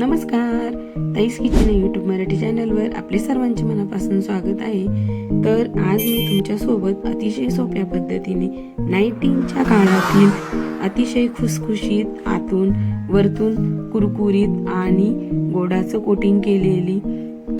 नमस्कार. ताईस kitchen YouTube Marathi चॅनलवर आपले सर्वांचे मनापासून स्वागत आहे. तर आज मी तुमच्यासोबत अतिशय सोप्या पद्धतीने नाईटिंगच्या काळातील अतिशय खुसखुशीत आतून वरतून कुरकुरीत आणि गोडाचं कोटिंग केलेली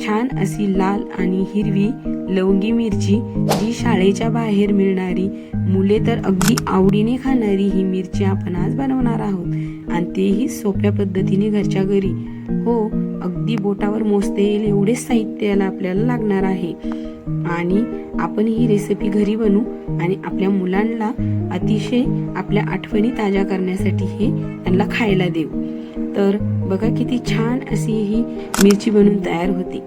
छान अशी लाल आणि हिरवी लवंगी मिरची जी शाळेच्या बाहेर मिळणारी. मुले तर अगदी आवडीने खाणारी ही मिरची आपण आज बनवणार आहोत. आणि तेही सोप्या पद्धतीने घरच्या घरी. हो अगदी बोटावर मोजता येईल एवढेच साहित्य याला आपल्याला लागणार आहे. आणि आपण ही रेसिपी घरी बनवू आणि आपल्या मुलांना अतिशय आपल्या आठवणी ताज्या करण्यासाठी हे त्यांना खायला देऊ. तर बघा किती छान अशी ही मिरची बनून तयार होते.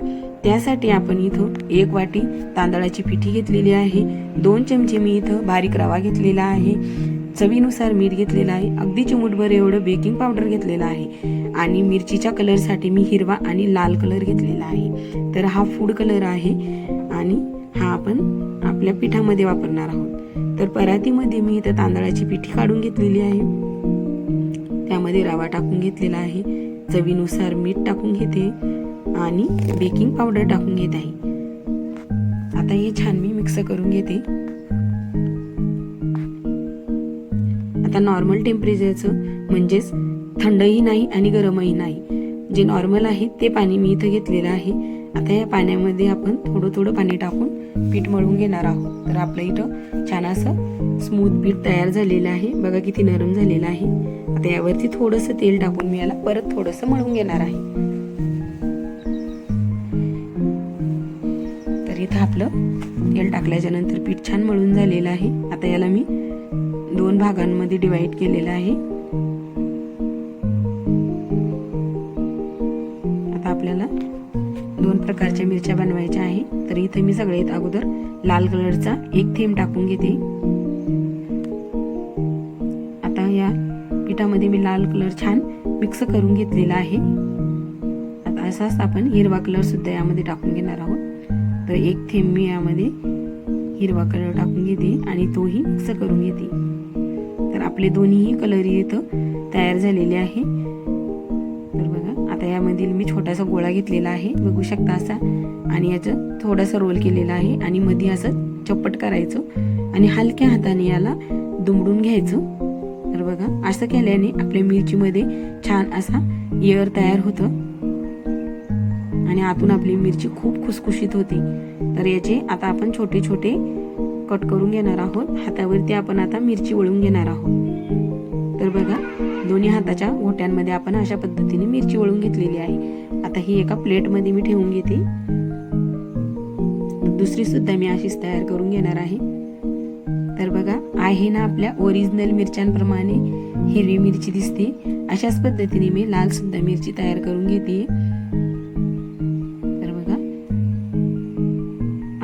त्यासाठी आपण इथं एक वाटी तांदळाची पिठी घेतलेली आहे. दोन चमचे मी इथं बारीक रवा घेतलेला आहे. चवीनुसार मीठ घेतलेलं आहे. अगदी चिमूटभर एवढं बेकिंग पावडर घेतलेलं आहे. आणि मिरचीच्या कलरसाठी मी हिरवा आणि लाल कलर घेतलेला आहे. तर हा फूड कलर आहे आणि हा आपण आपल्या पिठामध्ये वापरणार आहोत. तर परातीमध्ये मी इथं तांदळाची पिठी काढून घेतलेली आहे. त्यामध्ये रवा टाकून घेतलेला आहे. चवीनुसार मीठ टाकून घेते. आणि बेकिंग पावडर टाकून घेत आहे. आता हे छान मी मिक्स करून घेते. आता नॉर्मल टेम्परेचरचं म्हणजेच थंडही नाही आणि गरमही नाही. जे नॉर्मल आहे ते पाणी मी इथं घेतलेलं आहे. आता या पाण्यामध्ये आपण थोडं थोडं पाणी टाकून पीठ मळून घेणार आहोत. तर आपलं इथं छान असं स्मूथ पीठ तयार झालेलं आहे. बघा किती नरम झालेलं आहे. आता यावरती थोडंसं तेल टाकून मी याला परत थोडंसं मळून घेणार आहे. इथं आपलं तेल टाकल्याच्या नंतर पीठ छान मळून झालेलं आहे. आता याला मी दोन भागांमध्ये डिवाइड केलेलं आहे. आता आपल्याला दोन प्रकारच्या मिरच्या बनवायच्या आहे. तर इथे मी सगळ्यात अगोदर लाल कलरचा एक थेंब टाकून घेते. आता या पिठामध्ये मी लाल कलर छान मिक्स करून घेतलेला आहे. आता असाच आपण हिरवा कलर सुद्धा यामध्ये टाकून घेणार आहोत. तर एक थेंब मी यामध्ये हिरवा कलर टाकून घेते आणि तोही मिक्स करून घेते. तर आपले दोन्हीही कलर इथं तयार झालेले आहे. तर बघा आता यामधील मी छोटासा गोळा घेतलेला आहे. बघू शकता असा. आणि याचं थोडासा रोल केलेला आहे आणि मध्ये असं चप्पट करायचं आणि हलक्या हाताने याला दुमडून घ्यायचं. तर बघा असं केल्याने आपल्या मिरचीमध्ये छान असा एअर तयार होतं. आणि आतून आपली मिरची खूप खुसखुशीत होती. तर याचे आता आपण छोटे छोटे कट करून घेणार आहोत. हातावरती आपण आता मिरची वळून घेणार आहोत. तर बघा दोन्ही हाताच्या घोट्यांमध्ये आपण अशा पद्धतीने मिरची वळून घेतलेली आहे. आता ही एका प्लेटमध्ये मी ठेवून घेते. दुसरी सुद्धा मी अशीच तयार करून घेणार आहे. तर बघा आहे ना आपल्या ओरिजिनल मिरच्यांप्रमाणे हिरवी मिरची दिसते. अशाच पद्धतीने मी लाल सुद्धा मिरची तयार करून घेते.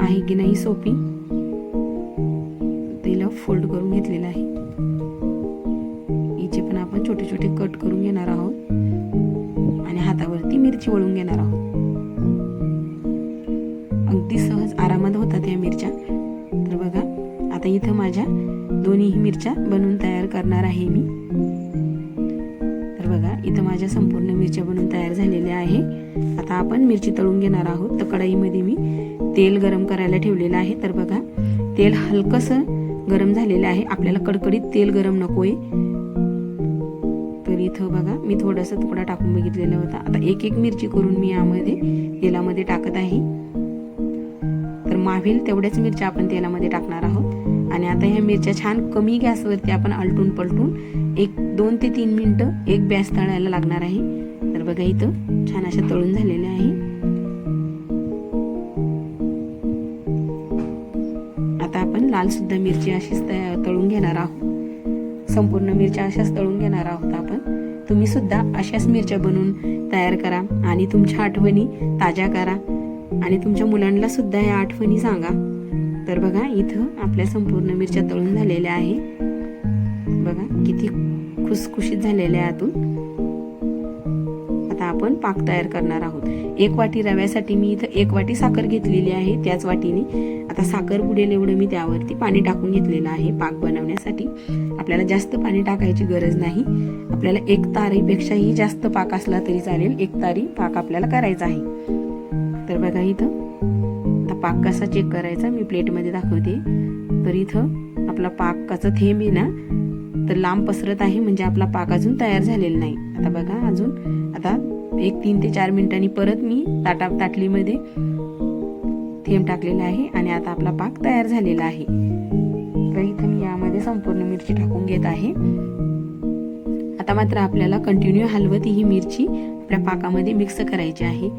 आहे की नाही सोपी? तिला फोल्ड करून घेतलेलं आहे. हिचे पण आपण छोटे छोटे कट करून घेणार आहोत. आणि हातावरती मिरची वळून घेणार आहोत. अगदी सहज आरामात होतात या मिरच्या. तर बघा आता इथं माझ्या दोन्ही मिरच्या बनवून तयार करणार आहे मी. तर बघा इथं माझ्या संपूर्ण मिरच्या बनवून तयार झालेल्या आहे. आता आपण मिरची तळून घेणार आहोत. तर कढाईमध्ये मी तेल गरम करायला ठेवलेलं आहे. तर बघा तेल हलकंसं गरम झालेलं आहे. आपल्याला कडकडीत तेल गरम नको आहे तर इथं बघा मी थोडासा तुकडा टाकून बघितलेला होता. आता एक एक मिरची करून मी यामध्ये तेलामध्ये टाकत आहे. तर मावेल तेवढ्याच मिरच्या आपण तेलामध्ये टाकणार आहोत. आणि आता ह्या मिरच्या छान कमी गॅसवरती आपण आलटून पलटून एक दोन ते तीन मिनटं एक बॅस तळायला लागणार आहे. तर बघा इथं छान अशा तळून झालेल्या आहे. आपण लाल सुद्धा मिरची अशीच तळून घेणार आहोत. संपूर्ण मिरच्या अशाच तळून घेणार आहोत आपण. तुम्ही सुद्धा अशाच मिरच्या बनवून तयार करा आणि तुमच्या आठवणी ताज्या करा आणि तुमच्या मुलांना सुद्धा या आठवणी सांगा. तर बघा इथं आपल्या संपूर्ण मिरच्या तळून झालेल्या आहे. बघा किती खुसखुशीत झालेल्या आतून. आता आपण पाक तयार करणार आहोत. एक वाटी रव्यासाठी मी इथं एक वाटी साखर घेतलेली आहे. त्याच वाटीने आता साखर बुडेल एवढं मी त्यावरती पाणी टाकून घेतलेलं आहे पाक बनवण्यासाठी. आपल्याला जास्त पाणी टाकायची गरज नाही. आपल्याला एक तारीपेक्षाही जास्त पाक असला तरी चालेल. एक तारी पाक आपल्याला करायचा आहे. तर बघा इथं. आता पाक कसा चेक करायचा मी प्लेटमध्ये दाखवते. तर इथं आपला पाक कसं थेंब आहे ना तर लांब पसरत आहे म्हणजे आपला पाक अजून तयार झालेला नाही. आता बघा अजून आता एक तीन ते चार मिनिटांनी परत मी ताटा ताटलीमध्ये थेंब टाकलेला आहे आणि आता आपला पाक तयार झालेला आहे. तर इथं मी यामध्ये संपूर्ण मिरची टाकून घेत आहे. आता मात्र आपल्याला कंटिन्यू हलवत ही मिरची आपल्या पाकामध्ये मिक्स करायची आहे.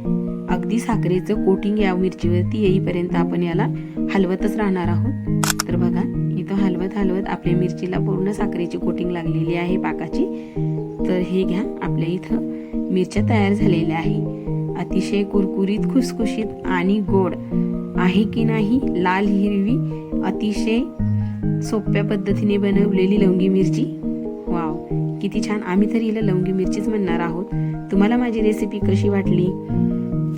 अगदी साखरेचं कोटिंग या मिरचीवरती येईपर्यंत आपण याला हलवतच राहणार आहोत. तर बघा हलवत हलवत आपल्या मिरचीला पूर्ण साखरेची कोटिंग लागलेली आहे पाकाची. तर हे घ्या आपल्या इथं मिरच्या तयार झालेल्या आहे. अतिशय कुरकुरीत खुसखुशीत आणि गोड आहे की नाही लाल हिरवी अतिशय सोप्या पद्धतीने बनवलेली लवंगी मिरची. वाव किती छान. आम्ही तर हिला लवंगी मिरचीच म्हणणार आहोत. तुम्हाला माझी रेसिपी कशी वाटली?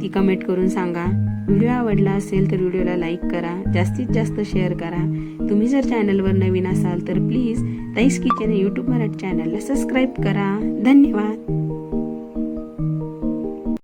ती कमेंट करून सांगा. व्हिडिओ आवडला असेल तर व्हिडिओला लाईक करा जास्तीत जास्त शेअर करा. तुम्ही जर चॅनलवर नवीन असाल तर please Tai's kitchen YouTube Marathi चॅनलला सबस्क्राईब करा. धन्यवाद.